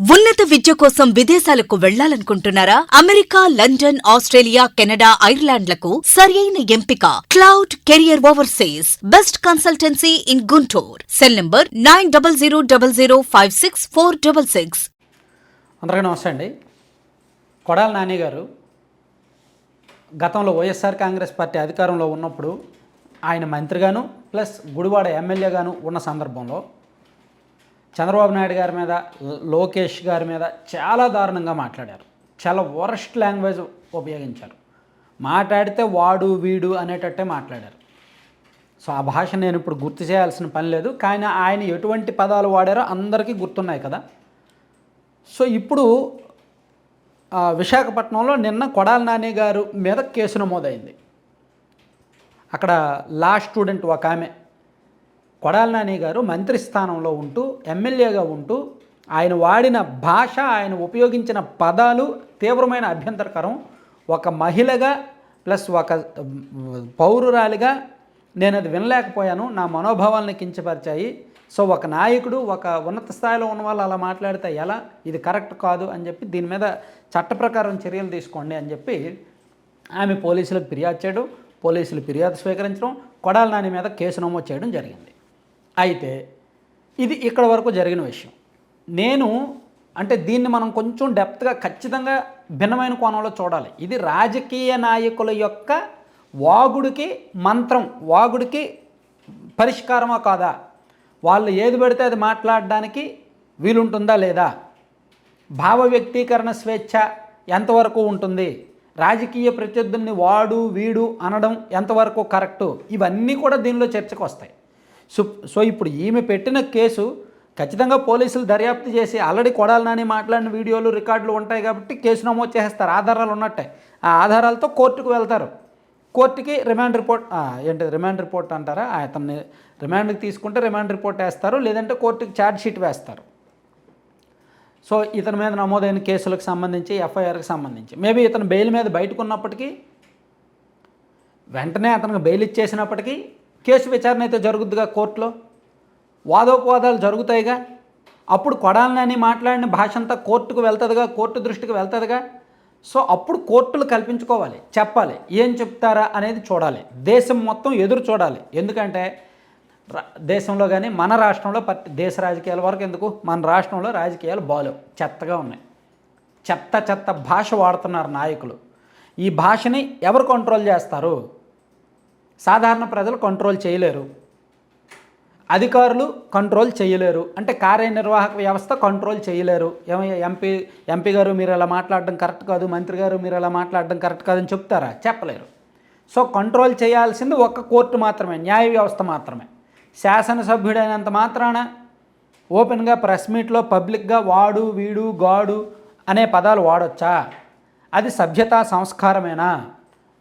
ఉన్నత విద్య కోసం విదేశాలకు వెళ్ళాలనుకుంటున్నారా? అమెరికా లండన్ ఆస్ట్రేలియా కెనడా ఐర్లాండ్లకు సరియైన ఎంపిక. Cloud career overseas. Best consultancy in Guntur. Cell number nine double zero double zero five six four double six. అందరికీ నమస్తే అండి. కొడాల నాని గారు గతంలో వైఎస్ఆర్ కాంగ్రెస్ పార్టీ అధికారంలో ఉన్నప్పుడు ఆయన మంత్రిగాను ప్లస్ గుడివాడ ఎమ్మెల్యేగాను ఉన్న సందర్భంలో చంద్రబాబు నాయుడు గారి మీద లోకేష్ గారి మీద చాలా దారుణంగా మాట్లాడారు. చాలా వరస్ట్ లాంగ్వేజ్ ఉపయోగించారు. మాట్లాడితే వాడు వీడు అనేటట్టే మాట్లాడారు. సో ఆ భాష నేను ఇప్పుడు గుర్తు చేయాల్సిన పని లేదు. కానీ ఆయన ఎటువంటి పదాలు వాడారో అందరికీ గుర్తున్నాయి కదా. సో ఇప్పుడు విశాఖపట్నంలో నిన్న కొడాల నాని గారు మీద కేసు నమోదైంది. అక్కడ లా స్టూడెంట్ ఒక ఆమె కొడాల నాని గారు మంత్రి స్థానంలో ఉంటూ ఎమ్మెల్యేగా ఉంటూ ఆయన వాడిన భాష ఆయన ఉపయోగించిన పదాలు తీవ్రమైన అభ్యంతరకరం. ఒక మహిళగా ప్లస్ ఒక పౌరురాలిగా నేను అది వినలేకపోయాను నా మనోభావాలను కించపరిచాయి. సో ఒక నాయకుడు ఒక ఉన్నత స్థాయిలో ఉన్న వాళ్ళు అలా మాట్లాడితే ఎలా? ఇది కరెక్ట్ కాదు అని చెప్పి దీని మీద చట్ట ప్రకారం చర్యలు తీసుకోండి అని చెప్పి ఆమె పోలీసులకు ఫిర్యాదు చేయడం పోలీసులు ఫిర్యాదు స్వీకరించడం కొడాల నాని మీద కేసు నమోదు చేయడం జరిగింది. అయితే ఇది ఇక్కడ వరకు జరిగిన విషయం. నేను అంటే దీన్ని మనం కొంచెం డెప్త్గా ఖచ్చితంగా భిన్నమైన కోణంలో చూడాలి. ఇది రాజకీయ నాయకుల యొక్క వాగుడికి మంత్రం వాగుడికి పరిష్కారమా కాదా? వాళ్ళు ఏది పెడితే అది మాట్లాడడానికి వీలుంటుందా లేదా? భావ వ్యక్తీకరణ స్వేచ్ఛ ఎంతవరకు ఉంటుంది? రాజకీయ ప్రత్యర్థుల్ని వాడు వీడు అనడం ఎంతవరకు కరెక్టు? ఇవన్నీ కూడా దీనిలో చర్చకు వస్తాయి. సో సో ఇప్పుడు ఈమె పెట్టిన కేసు ఖచ్చితంగా పోలీసులు దర్యాప్తు చేసి ఆల్రెడీ కొడాలని మాట్లాడిన వీడియోలు రికార్డులు ఉంటాయి కాబట్టి కేసు నమోదు చేస్తారు ఆధారాలు ఉన్నట్టే. ఆ ఆధారాలతో కోర్టుకు వెళ్తారు. కోర్టుకి రిమాండ్ రిపోర్ట్ ఏంటి రిమాండ్ రిపోర్ట్ అంటారా? అతన్ని రిమాండ్కి తీసుకుంటే రిమాండ్ రిపోర్ట్ వేస్తారు. లేదంటే కోర్టుకి ఛార్జ్ షీట్ వేస్తారు. సో ఇతని మీద నమోదైన కేసులకు సంబంధించి ఎఫ్ఐఆర్కి సంబంధించి. మేబీ ఇతను బెయిల్ మీద బయటకు ఉన్నప్పటికీ వెంటనే అతనికి బెయిల్ ఇచ్చేసినప్పటికీ కేసు విచారణ అయితే జరుగుద్దిగా కోర్టులో? వాదోపవాదాలు జరుగుతాయిగా? అప్పుడు కొడాలని మాట్లాడిన భాష అంతా కోర్టుకు వెళ్తుందిగా? కోర్టు దృష్టికి వెళ్తుందిగా? సో అప్పుడు కోర్టులు కల్పించుకోవాలి చెప్పాలి. ఏం చెప్తారా అనేది చూడాలి. దేశం మొత్తం ఎదురు చూడాలి. ఎందుకంటే రా- దేశంలో కానీ మన రాష్ట్రంలో పట్- దేశ రాజకీయాల వరకు ఎందుకు? మన రాష్ట్రంలో రాజకీయాలు బాలేవు చెత్తగా ఉన్నాయి. చెత్త చెత్త భాష వాడుతున్నారు నాయకులు. ఈ భాషని ఎవరు కంట్రోల్ చేస్తారు? సాధారణ ప్రజలు కంట్రోల్ చేయలేరు. అధికారులు కంట్రోల్ చేయలేరు. అంటే కార్యనిర్వాహక వ్యవస్థ కంట్రోల్ చేయలేరు. ఎంపీ ఎంపీ గారు మీరు ఇలా మాట్లాడడం కరెక్ట్ కాదు మంత్రి గారు మీరు ఇలా మాట్లాడడం కరెక్ట్ కాదని చెప్తారా? చెప్పలేరు. సో కంట్రోల్ చేయాల్సింది ఒక్క కోర్టు మాత్రమే న్యాయ వ్యవస్థ మాత్రమే. శాసనసభ్యుడైనంత మాత్రాన ఓపెన్గా ప్రెస్ మీట్లో పబ్లిక్గా వాడు వీడు గాడు అనే పదాలు వాడొచ్చా? అది సభ్యతా సంస్కారమేనా?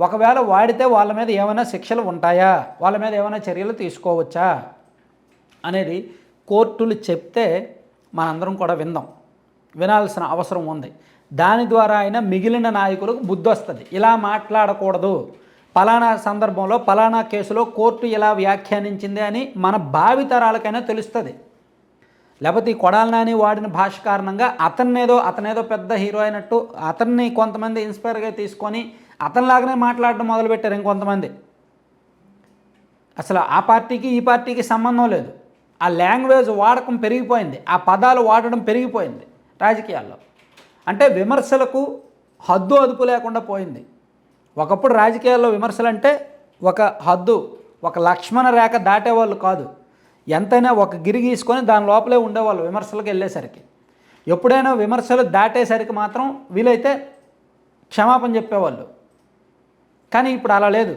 ఒకవేళ వాడితే వాళ్ళ మీద ఏమైనా శిక్షలు ఉంటాయా? వాళ్ళ మీద ఏమైనా చర్యలు తీసుకోవచ్చా? అనేది కోర్టులు చెప్తే మనందరం కూడా విందాం. వినాల్సిన అవసరం ఉంది. దాని ద్వారా అయినా మిగిలిన నాయకులకు బుద్ధి వస్తుంది. ఇలా మాట్లాడకూడదు. పలానా సందర్భంలో పలానా కేసులో కోర్టు ఇలా వ్యాఖ్యానించింది అని మన భావితరాలకైనా తెలుస్తుంది. లేకపోతే ఈ కొడాల నాని వాడిన భాష కారణంగా అతన్నేదో అతనేదో పెద్ద హీరో అయినట్టు అతన్ని కొంతమంది ఇన్స్పైర్గా తీసుకొని అతనిలాగానే మాట్లాడడం మొదలుపెట్టారు ఇంకొంతమంది. అసలు ఆ పార్టీకి ఈ పార్టీకి సంబంధం లేదు. ఆ లాంగ్వేజ్ వాడకం పెరిగిపోయింది. ఆ పదాలు వాడడం పెరిగిపోయింది రాజకీయాల్లో. అంటే విమర్శలకు హద్దు అదుపు లేకుండా పోయింది. ఒకప్పుడు రాజకీయాల్లో విమర్శలు అంటే ఒక హద్దు ఒక లక్ష్మణ రేఖ దాటేవాళ్ళు కాదు. ఎంతైనా ఒక గిరి గీసుకొని దాని లోపలే ఉండేవాళ్ళు విమర్శలకు వెళ్ళేసరికి. ఎప్పుడైనా విమర్శలు దాటేసరికి మాత్రం వీలైతే క్షమాపణ చెప్పేవాళ్ళు. కానీ ఇప్పుడు అలా లేదు.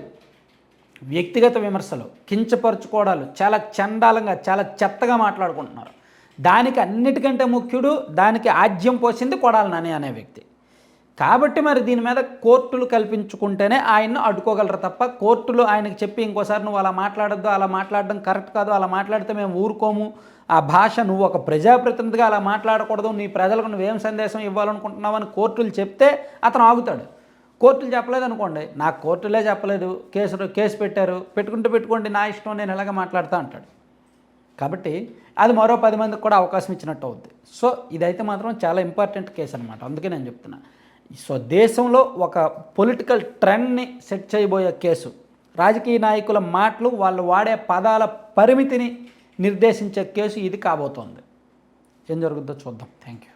వ్యక్తిగత విమర్శలు కించపరుచుకోవడాలు చాలా చండాలంగా చాలా చెత్తగా మాట్లాడుకుంటున్నారు. దానికి అన్నిటికంటే ముఖ్యుడు దానికి ఆజ్యం పోసింది కొడాలి నాని అనే వ్యక్తి. కాబట్టి మరి దీని మీద కోర్టులు కల్పించుకుంటేనే ఆయన్ను అడ్డుకోగలరు తప్ప కోర్టులు ఆయనకి చెప్పి ఇంకోసారి నువ్వు అలా మాట్లాడద్దు అలా మాట్లాడడం కరెక్ట్ కాదు అలా మాట్లాడితే మేము ఊరుకోము. ఆ భాష నువ్వు ఒక ప్రజాప్రతినిధిగా అలా మాట్లాడకూడదు నీ ప్రజలకు నువ్వేం సందేశం ఇవ్వాలనుకుంటున్నావు అని కోర్టులు చెప్తే అతను ఆగుతాడు. కోర్టులు చెప్పలేదు అనుకోండి నాకు కోర్టులే చెప్పలేదు. కేసు కేసు పెట్టారు. పెట్టుకుంటే పెట్టుకోండి నా ఇష్టం నేను ఎలాగ మాట్లాడతా అంటాడు. కాబట్టి అది మరో పది మందికి కూడా అవకాశం ఇచ్చినట్టు అవుద్ది. సో ఇదైతే మాత్రం చాలా ఇంపార్టెంట్ కేసు అనమాట అందుకే నేను చెప్తున్నా. సో దేశంలో ఒక పొలిటికల్ ట్రెండ్ని సెట్ చేయబోయే కేసు. రాజకీయ నాయకుల మాటలు వాళ్ళు వాడే పదాల పరిమితిని నిర్దేశించే కేసు ఇది కాబోతోంది. ఏం జరుగుద్దో చూద్దాం. Thank you